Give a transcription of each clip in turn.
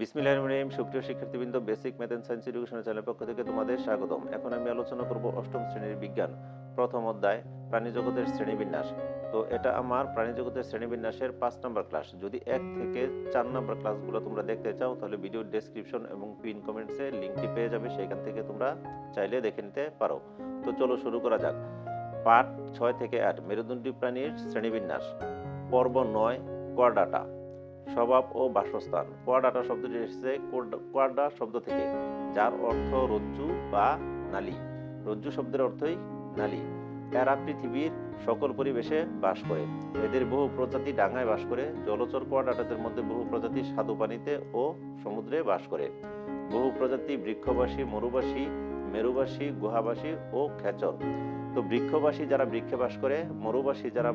বিসমিল্লাহির রহমানির রহিম, সুপ্রিয় শিক্ষার্থীবৃন্দ basic math and science education চ্যানেলের পক্ষ থেকে তোমাদের স্বাগতম। এখন আমি আলোচনা করব অষ্টম শ্রেণির বিজ্ঞান, প্রথম অধ্যায়, প্রাণী জগতের শ্রেণীবিন্যাস। তো এটা আমার প্রাণী জগতের শ্রেণীবিন্যাসের পাঁচ নম্বর ক্লাস যদি এক থেকে চার নম্বর ক্লাসগুলো তোমরা দেখতে চাও, তাহলে ভিডিও ডেসক্রিপশন এবং পিন কমেন্টসে লিঙ্কটি পেয়ে যাবে, সেখান থেকে তোমরা চাইলে দেখে নিতে পারো। তো চলো শুরু করা যাক। পাঠ ছয় থেকে আট, মেরুদণ্ডী প্রাণীর শ্রেণীবিন্যাস। পর্ব নয় কোয়াডাটা স্বভাব ও বাসস্থান। কোয়াডাটা শব্দটি এসেছে কোয়াডা শব্দ থেকে, যার অর্থ রজ্জু বা নালী। রজ্জু শব্দের অর্থই নালী। এরা পৃথিবীর সকল পরিবেশে বাস করে। এদের বহু প্রজাতি ডাঙায় বাস করে। জলচর কোয়াডাটাদের মধ্যে বহু প্রজাতি স্বাদু পানিতে ও সমুদ্রে বাস করে। বহু প্রজাতি বৃক্ষবাসী, মরুবাসী, মেরুবাসী, গুহাবাসী ও খেচর। তো বৃক্ষবাসী যারা বৃক্ষে বাস করে, মরুবাসী যারা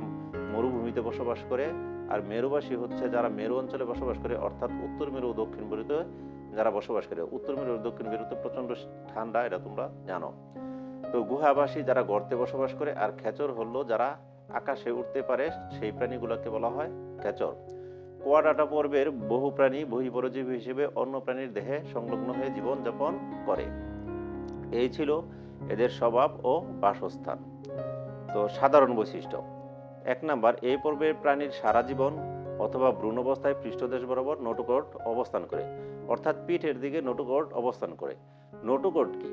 মরুভূমিতে বসবাস করে আর মেরুবাসী হচ্ছে যারা মেরু অঞ্চলে বসবাস করে, অর্থাৎ উত্তর মেরু ও দক্ষিণ মেরুতে যারা বসবাস করে। উত্তর মেরু দক্ষিণ মেরুতে প্রচণ্ড ঠান্ডা, এটা তোমরা জানো। তো গুহাবাসী যারা গর্তে বসবাস করে আর খেচর হলো, যারা আকাশে উঠতে পারে, সেই প্রাণীগুলোকে বলা হয় খেচর। কোয়াডাটা পর্বের বহু প্রাণী, বহিপরজীবী হিসেবে অন্য প্রাণীর দেহে সংলগ্ন হয়ে জীবনযাপন করে। এই ছিল এদের স্বভাব ও বাসস্থান। তো সাধারণ বৈশিষ্ট্য। এক নাম্বার, এই পর্বের প্রাণীর সারা জীবন অথবা ভ্রূণ অবস্থায় পৃষ্ঠদেশ বরাবর নোটোকট অবস্থান করে, অর্থাৎ পিঠের দিকে নোটোকট অবস্থান করে। নোটোকট কি?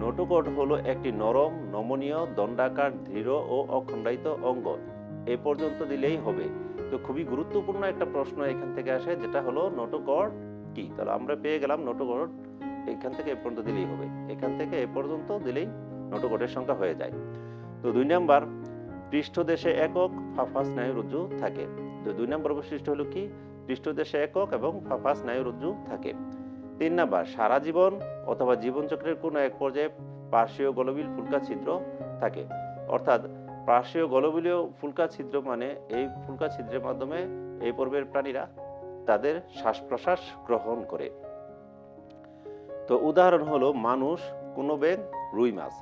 নোটোকট হলো একটি নরম, নমনীয়, দণ্ডাকার, দৃঢ় ও অখণ্ডায়িত অঙ্গ। এ পর্যন্ত দিলেই হবে। তো খুবই গুরুত্বপূর্ণ একটা প্রশ্ন এখান থেকে আসে, যেটা হলো নোটোকট কি? তাহলে আমরা পেয়ে গেলাম নোটোকট এখান থেকে এ পর্যন্ত দিলেই হবে। এখান থেকে এ পর্যন্ত দিলেই নোটোকটের সংখ্যা হয়ে যায়। তো দুই নাম্বার পৃষ্ঠদেশে একক ফাফা স্নায়ুরজ্জু থাকে। তো দুই নম্বর বৈশিষ্ট্য হলো কি? পৃষ্ঠদেশে একক এবং ফাফা স্নায়ুরজ্জু থাকে। তিন নাম্বার, সারা জীবন অথবা জীবনচক্রের কোনো এক পর্যায়ে পার্শ্বীয় গলবিল ফুলকা ছিদ্র থাকে। অর্থাৎ পার্শ্বীয় গলবিলীয় ফুলকা ছিদ্র মানে এই ফুলকা ছিদ্রের মাধ্যমে এই পর্বের প্রাণীরা তাদের শ্বাস প্রশ্বাস গ্রহণ করে। তো উদাহরণ হলো মানুষ, কোনো বেগ, রুই মাছ।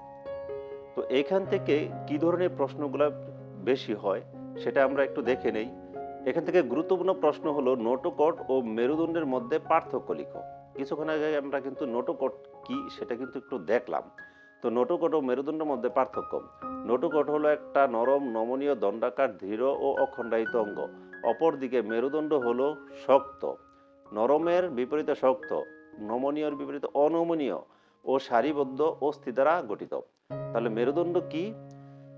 তো এখান থেকে কি ধরনের প্রশ্নগুলো বেশি হয় সেটা আমরা একটু দেখে নেই। এখান থেকে গুরুত্বপূর্ণ প্রশ্ন হলো নোটোকট ও মেরুদণ্ডের মধ্যে পার্থক্য লিখো। কিছুক্ষণ আগে আমরা কিন্তু নোটোকট কি সেটা কিন্তু একটু দেখলাম। তো নোটোকট ও মেরুদণ্ডের মধ্যে পার্থক্য। নোটোকট হলো একটা নরম নমনীয় দণ্ডাকার দৃঢ় ও অখণ্ডায়িত অঙ্গ। অপরদিকে মেরুদণ্ড হলো শক্ত। নরমের বিপরীতে শক্ত, নমনীয়র বিপরীতে অনমনীয়। ও সারিবদ্ধ অস্থি দ্বারা গঠিত। তাহলে মেরুদণ্ড কি?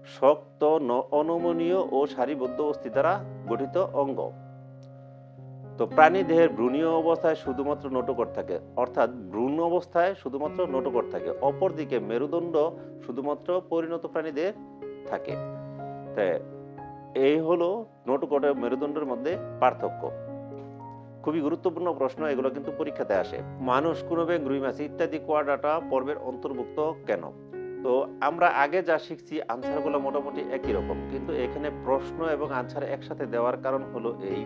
শক্ত অনমনীয় ও সারিবদ্ধ অস্থি দ্বারা গঠিত অঙ্গ। তো প্রাণী দেহের ভ্রূণীয় অবস্থায় শুধুমাত্র নোটকট থাকে। অর্থাৎ ভ্রূণ অবস্থায় শুধুমাত্র নোটকট থাকে। অপরদিকে মেরুদণ্ড শুধুমাত্র পরিণত প্রাণীদের থাকে। তাই এই হলো নোটকট এবং মেরুদণ্ডের মধ্যে পার্থক্য। খুবই গুরুত্বপূর্ণ প্রশ্ন, এগুলো কিন্তু পরীক্ষাতে আসে। মানুষ কোনো ব্যাং রুই মাছ ইত্যাদি কোয়াডাটা পর্বের অন্তর্ভুক্ত কেন? তো আমরা আগে যা শিখছি, আনসারগুলো মোটামুটি একই রকম। কিন্তু এখানে প্রশ্ন এবং আনসার একসাথে দেওয়ার কারণ হলো এই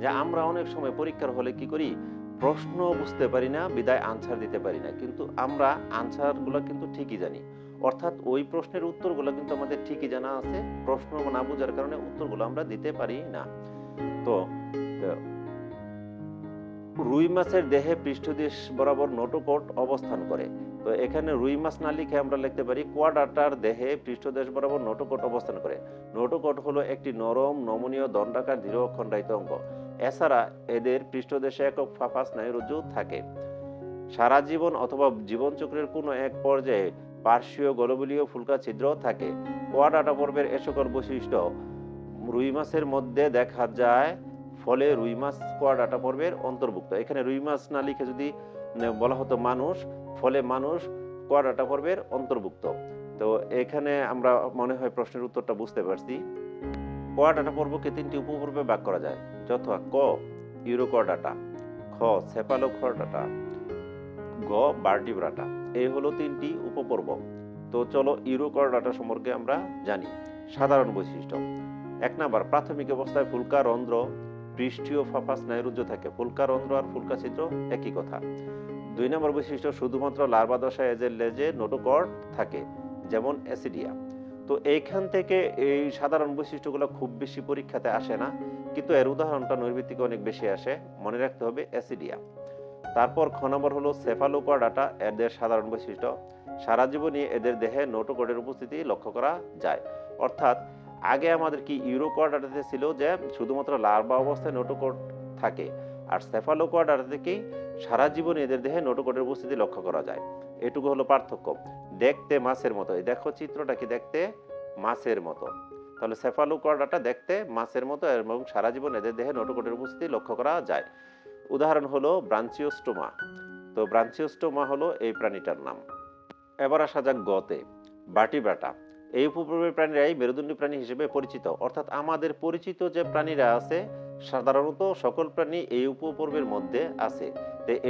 যে আমরা অনেক সময় পরীক্ষার হলে কি করি? প্রশ্ন বুঝতে পারি না, বিদায় আনসার দিতে পারি না। কিন্তু আমরা আনসারগুলো কিন্তু ঠিকই জানি। অর্থাৎ ওই প্রশ্নের উত্তরগুলো কিন্তু আমাদের ঠিকই জানা আছে। প্রশ্ন না বোঝার কারণে উত্তরগুলো আমরা দিতে পারি না। তো রুই মাছের দেহে পৃষ্ঠদেশ বরাবর নোটোকট অবস্থান করে। তো এখানে রুই মাছ না লিখে আমরা লিখতে পারি কোয়াডাটার দেহে পৃষ্ঠদেশ বরাবর নোটোকট অবস্থান করে। নোটোকট হলো একটি নরম, নমনীয়, দণ্ডাকার দৃঢ় খণ্ডায়িত অঙ্গ। এছাড়া এদের পৃষ্ঠদেশে একক ফাফা স্নায়ুরজ্জু থাকে। সারা জীবন অথবা জীবনচক্রের কোনো এক পর্যায়ে পার্শ্বীয় গলবলীয় ফুলকা ছিদ্র থাকে। কোয়াডাটা পর্বের এ সকল বৈশিষ্ট্য রুই মাছের মধ্যে দেখা যায় ফলে রুই মাছ কোয়াডাটা পর্বের অন্তর্ভুক্ত। এখানে রুই মাছ না লিখে যদি বলা হতো মানুষ, ফলে মানুষ কোয়াডাটা পর্বের অন্তর্ভুক্ত। তো এখানে আমরা মনে হয় প্রশ্নের উত্তরটা বুঝতে পারছি। কোয়াডাটা পর্বকে তিনটি উপপর্বে ভাগ করা যায়। যথা ক ইউরোকর্ডাটা খ সেপালোকর্ডাটা গ বার্টিব্রাটা এই হলো তিনটি উপপর্ব। তো চলো ইউরোকর্ডাটা সম্পর্কে আমরা জানি। সাধারণ বৈশিষ্ট্য। এক নাম্বার, প্রাথমিক অবস্থায় ফুলকা, রন্ধ্র পৃষ্ঠীয় ফাফা স্নায়ুরজ্জু থাকে। ফুলকা রন্ধ্র আর ফুলকা ছিদ্র একই কথা। দুই নম্বর বৈশিষ্ট্য শুধুমাত্র লার্ভা দশায় এজের লেজে নোটোকট থাকে, যেমন অ্যাসিডিয়া। তো এইখান থেকে এই সাধারণ বৈশিষ্ট্যগুলো খুব বেশি পরীক্ষাতে আসে না, কিন্তু এর উদাহরণটা নৈর্ভিত্তিকে অনেক বেশি আসে। মনে রাখতে হবে অ্যাসিডিয়া। তারপর খ নম্বর হলো সেফালোকর্ডাটা এদের সাধারণ বৈশিষ্ট্য। সারা জীবনই এদের দেহে নোটোকোডের উপস্থিতি লক্ষ্য করা যায়। অর্থাৎ আগে আমাদের কি ইউরোকর্ডাটাতে ছিল যে শুধুমাত্র লার্ভা অবস্থায় নোটোকোড থাকে, আর সেফালোকর্ডাটাতে কি সারা জীবন এদের দেহে নোটোকোডের উপস্থিতি লক্ষ্য করা যায়? এটুকু হলো পার্থক্য। দেখতে মাছের মতো। দেখো চিত্রটা কি দেখতে? মাছের মতো। তাহলে সেফালোকর্ডাটা দেখতে মাছের মতো এবং সারা জীবন এদের দেহে নোটোকোডের উপস্থিতি লক্ষ্য করা যায়। উদাহরণ হলো ব্রাঞ্চিওস্টোমা। তো ব্রাঞ্চিওস্টোমা হলো এই প্রাণীটার নাম। এবার আসা যাক গতে। বাটিব্রাটা এই উপপর্বের প্রাণীরাই মেরুদণ্ডী প্রাণী হিসেবে পরিচিত। অর্থাৎ আমাদের পরিচিত যে প্রাণীরা আছে, সাধারণত সকল প্রাণী এই উপপর্বের মধ্যে আছে।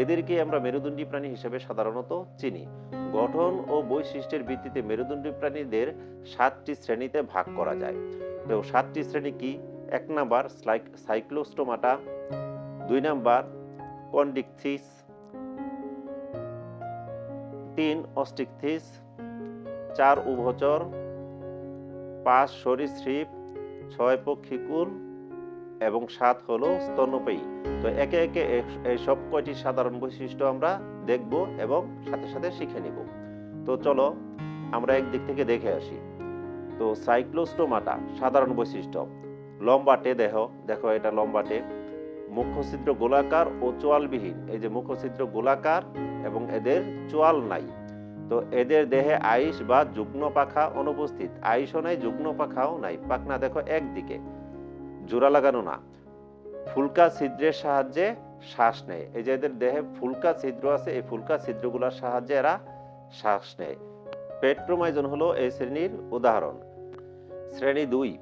এদেরকে আমরা মেরুদণ্ডী প্রাণী হিসেবে সাধারণত চিনি। গঠন ও বৈশিষ্ট্যের ভিত্তিতে মেরুদণ্ডী প্রাণীদের সাতটি শ্রেণীতে ভাগ করা যায়। তো সাতটি শ্রেণি কি? এক নাম্বার সাইক্লোস্টোমাটা, দুই নাম্বার কন্ডিকথিস, তিন অস্টিকথিস, চার উভচর পাঁচ সরীসৃপ ছয় পক্ষীকুল এবং সাত হলো স্তন্যপায়ী। তো একে একে এই সব কয়টি সাধারণ বৈশিষ্ট্য আমরা দেখব এবং সাথে সাথে শিখে নিব। তো চলো আমরা একদিক থেকে দেখে আসি। তো সাইক্লোস্টোমাটা, সাধারণ বৈশিষ্ট্য। লম্বাটে দেহ, দেখো এটা লম্বাটে মুখছিদ্র গোলাকার ও চোয়ালবিহীন। এই যে মুখছিদ্র গোলাকার এবং এদের চোয়াল নাই। তো এদের দেহে আইস বা যুগ্ম পাখা অনুপস্থিত। আইসও নাই, যুগ্ম পাখাও নাই। পাখনা দেখো একদিকে। জোড়া লাগানো না। ফুলকা ছিদ্রের সাহায্যে শ্বাস নেয়। এই যে এদের দেহে ফুলকা ছিদ্র আছে, এই ফুলকা ছিদ্রগুলোর সাহায্যে এরা শ্বাস নেয়। পেট্রোমাইজন হলো এই শ্রেণির উদাহরণ। শ্রেণি দুই,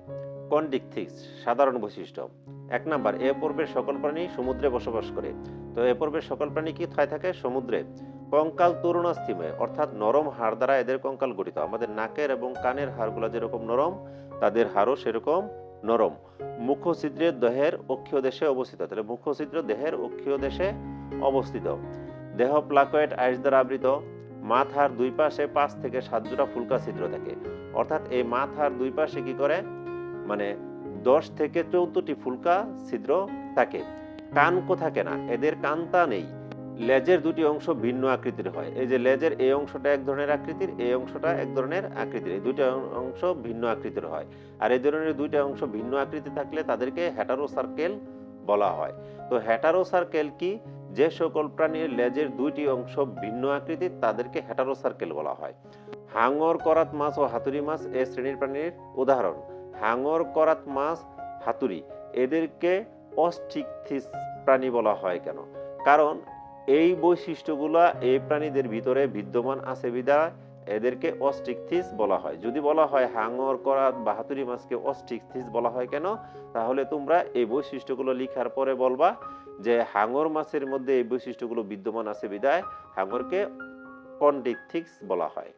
কন্ডিকথিক্স, সাধারণ বৈশিষ্ট্য। এক নাম্বার, এ পর্বের সকল প্রাণী সমুদ্রে বসবাস করে। তো এ পর্বের সকল প্রাণী কি থাকে? সমুদ্রে। কঙ্কাল তরুণাস্থিময় অর্থাৎ নরম হাড় দ্বারা এদের কঙ্কাল গঠিত। আমাদের নাকের এবং কানের হাড়গুলো যেরকম নরম, তাদের হাড়ও সেরকম নরম। মুখছিদ্রের দেহের অক্ষীয় দেশে অবস্থিত। তাহলে মুখছিদ্র দেহের অক্ষীয় দেশে অবস্থিত। দেহ প্লাকয়েড আইস দ্বারা আবৃত। মাথার দুই পাশে পাঁচ থেকে সাত জোড়া ফুলকা ছিদ্র থাকে। অর্থাৎ এই মাথার দুই পাশে কি করে? মানে দশ থেকে চৌদ্দটি ফুলকা ছিদ্র থাকে। কানকো থাকে না? এদের কান্তা নেই। লেজের দুটি অংশ ভিন্ন আকৃতির হয়। এই যে লেজের এই অংশটা এক ধরনের আকৃতির, এই অংশটা এক ধরনের আকৃতির। এই দুইটা অংশ ভিন্ন আকৃতির হয়। আর এই ধরনের দুইটা অংশ ভিন্ন আকৃতি থাকলে তাদেরকে হ্যাটারো সার্কেল বলা হয়। তো হ্যাটারো সার্কেল কি? যে সকল প্রাণীর লেজের দুইটি অংশ ভিন্ন আকৃতির, তাদেরকে হ্যাটারো সার্কেল বলা হয়। হাঙর, করাত মাছ ও হাতুড়ি মাছ এ শ্রেণির প্রাণীর উদাহরণ। হাঙর, করাত মাছ, হাতুড়ি এদেরকে অস্টিকথিস প্রাণী বলা হয় কেন? কারণ এই বৈশিষ্ট্যগুলা এই প্রাণীদের ভিতরে বিদ্যমান আছে বিদায় এদেরকে অস্টিকথিস বলা হয়। যদি বলা হয় হাঙর, করাত বা মাছকে অস্টিকথিস বলা হয় কেন? তাহলে তোমরা এই বৈশিষ্ট্যগুলো লিখার পরে বলবা যে হাঙর মাছের মধ্যে এই বৈশিষ্ট্যগুলো বিদ্যমান আছে বিদায় হাঙরকে কন্ডিকথিক্স বলা হয়।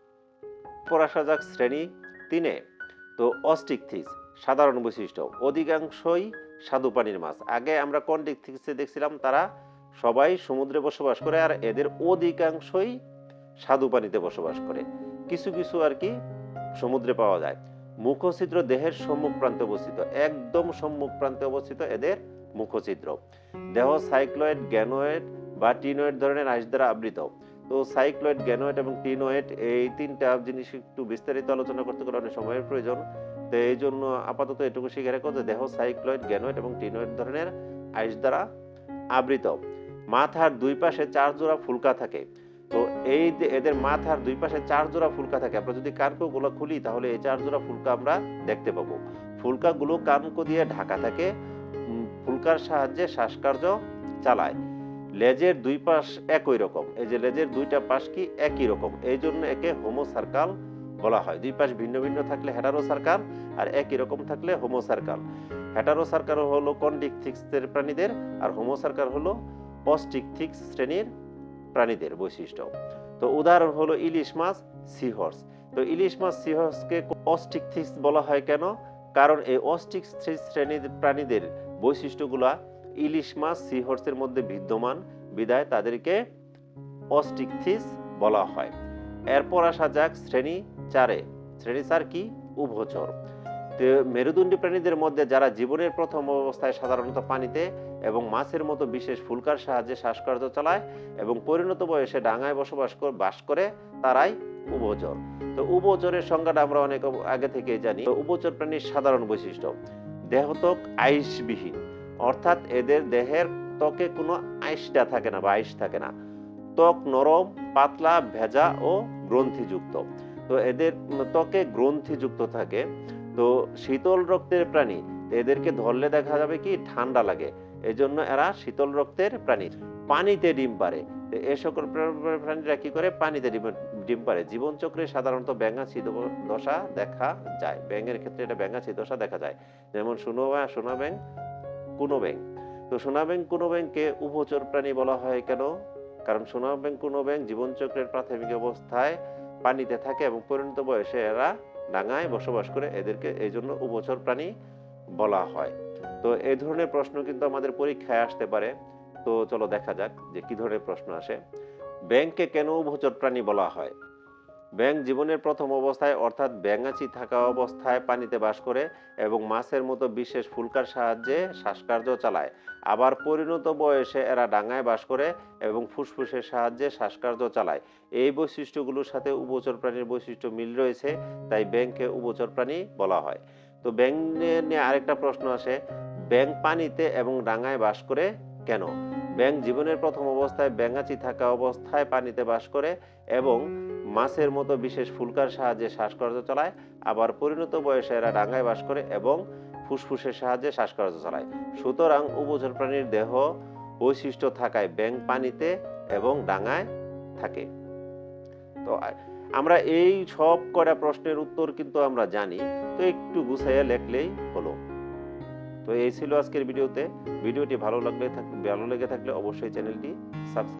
আসা যাক শ্রেণি তিনে। তো অস্টিকথিস, সাধারণ বৈশিষ্ট্য, অধিকাংশই স্বাদু পানির মাছ। আগে আমরা কন্ডিকথিক্সে দেখছিলাম তারা সবাই সমুদ্রে বসবাস করে আর এদের অধিকাংশই স্বাদু পানিতে বসবাস করে। কিছু কিছু আর কি সমুদ্রে পাওয়া যায়। মুখছিদ্র দেহের সম্মুখ প্রান্তে অবস্থিত, একদম সম্মুখ প্রান্তে অবস্থিত এদের মুখছিদ্র দেহ সাইক্লয়েড, গ্যানোয়েড বা টিনোয়েড ধরনের আইস দ্বারা আবৃত। তো সাইক্লয়েড, গ্যানোয়েড এবং টিনোয়েড এই তিনটা জিনিস একটু বিস্তারিত আলোচনা করতে গেলে অনেক সময়ের প্রয়োজন। তো এই জন্য আপাতত এটুকু শিখে রেখো যে দেহ সাইক্লয়েড, গ্যানোয়েড এবং টিনোয়েড ধরনের আইস দ্বারা আবৃত। মাথার দুই পাশে চার জোড়া ফুলকা থাকে। তো এই এদের মাথার দুই পাশে চার জোড়া ফুলকা থাকে, আমরা যদি কানকোগুলো খুলি, তাহলে এই চার জোড়া ফুলকা আমরা দেখতে পাবো। ফুলকাগুলো কানকো দিয়ে ঢাকা থাকে ফুলকার সাহায্যে শ্বাসকার্য চালায়। লেজের দুই পাশ একই রকম, এই যে লেজের দুইটা পাশ কি একই রকম, এই জন্য একে হোমো সার্কাল বলা হয়। দুই পাশ ভিন্ন ভিন্ন থাকলে হেটারো সার্কাল আর একই রকম থাকলে হোমো সার্কাল হেটারো সার্কাল হলো কন্ডিকথিক্সের প্রাণীদের, আর হোমো সার্কাল হলো অস্টিকথিক্স শ্রেণির প্রাণীদের বৈশিষ্ট্য। তো উদাহরণ হলো ইলিশ মাছ সিহর্স তো ইলিশ মাছ সিহর্সকে অস্টিকথিক্স বলা হয় কেন? কারণ এই অস্টিক শ্রেণির প্রাণীদের বৈশিষ্ট্যগুলা ইলিশ মাছ সিহর্সের মধ্যে বিদ্যমান, বিদায় তাদেরকে অস্টিকথিস বলা হয়। এরপর আসা যাক শ্রেণি চারে। শ্রেণি চার কি? উভচর। মেরুদণ্ডী প্রাণীদের মধ্যে যারা জীবনের প্রথম অবস্থায় সাধারণত পানিতে এবং মাছের মতো বিশেষ ফুলকার সাহায্যে শ্বাসকার্য চালায় এবং পরিণত বয়সে ডাঙায় বসবাস বাস করে, তারাই উভচর। তো উভচরের সংজ্ঞাটা আমরা অনেক আগে থেকেই জানি। তো উভচর প্রাণীর সাধারণ বৈশিষ্ট্য, দেহত্বক আইসবিহীন। অর্থাৎ এদের দেহের ত্বকে কোনো আইসটা থাকে না বা আইস থাকে না। ত্বক নরম, পাতলা, ভেজা ও গ্রন্থিযুক্ত। তো এদের ত্বকে গ্রন্থিযুক্ত থাকে। তো শীতল রক্তের প্রাণী, এদেরকে ধরলে দেখা যাবে কি ঠান্ডা লাগে। এজন্য এরা শীতল রক্তের প্রাণী পানিতে ডিম পারে এ সকল প্রাণীরা কি করে? পানিতে ডিম ডিম পারে জীবনচক্রে সাধারণত ব্যাঙাচি দ- দশা দেখা যায়। ব্যাঙের ক্ষেত্রে এটা ব্যাঙাচি দশা দেখা যায়। যেমন সোনো সোনা ব্যাং কুনো ব্যাং তো সোনা ব্যাং কুনো ব্যাংকে উভচর প্রাণী বলা হয় কেন? কারণ সোনা ব্যাং কুনো ব্যাং জীবনচক্রের প্রাথমিক অবস্থায় পানিতে থাকে এবং পরিণত বয়সে এরা ডাঙায় বসবাস করে এদেরকে এই জন্য উভচর প্রাণী বলা হয়। তো এই ধরনের প্রশ্ন কিন্তু আমাদের পরীক্ষায় আসতে পারে। তো চলো দেখা যাক যে কি ধরনের প্রশ্ন আসে। ব্যাংকে কেন উভচর প্রাণী বলা হয়? ব্যাং জীবনের প্রথম অবস্থায় অর্থাৎ ব্যাঙাচি থাকা অবস্থায় পানিতে বাস করে এবং মাছের মতো বিশেষ ফুলকার সাহায্যে শ্বাসকার্য চালায়। আবার পরিণত বয়সে এরা ডাঙায় বাস করে এবং ফুসফুসের সাহায্যে শ্বাসকার্য চালায়। এই বৈশিষ্ট্যগুলোর সাথে উভচর প্রাণীর বৈশিষ্ট্য মিল রয়েছে, তাই ব্যাংককে উভচর প্রাণী বলা হয়। তো ব্যাং নিয়ে আরেকটা প্রশ্ন আসে ব্যাং পানিতে এবং ডাঙায় বাস করে কেন? ব্যাং জীবনের প্রথম অবস্থায় ব্যাঙাচি থাকা অবস্থায় পানিতে বাস করে এবং মাছের মতো বিশেষ ফুলকার সাহায্যে শ্বাসকার্য চালায়। আবার পরিণত বয়সে এরা ডাঙায় বাস করে এবং ফুসফুসের সাহায্যে শ্বাসকার্য চালায়। সুতরাং উভচর প্রাণীর দেহ বৈশিষ্ট্য থাকায় ব্যাং পানিতে এবং ডাঙায় থাকে। তো আমরা এই সব কটা প্রশ্নের উত্তর কিন্তু আমরা জানি। তো একটু গুছাইয়া লেখলেই হলো। তো এই ছিল আজকের ভিডিওতে। ভিডিওটি ভালো লাগলে ভালো লেগে থাকলে অবশ্যই চ্যানেলটি সাবস্ক্রাইব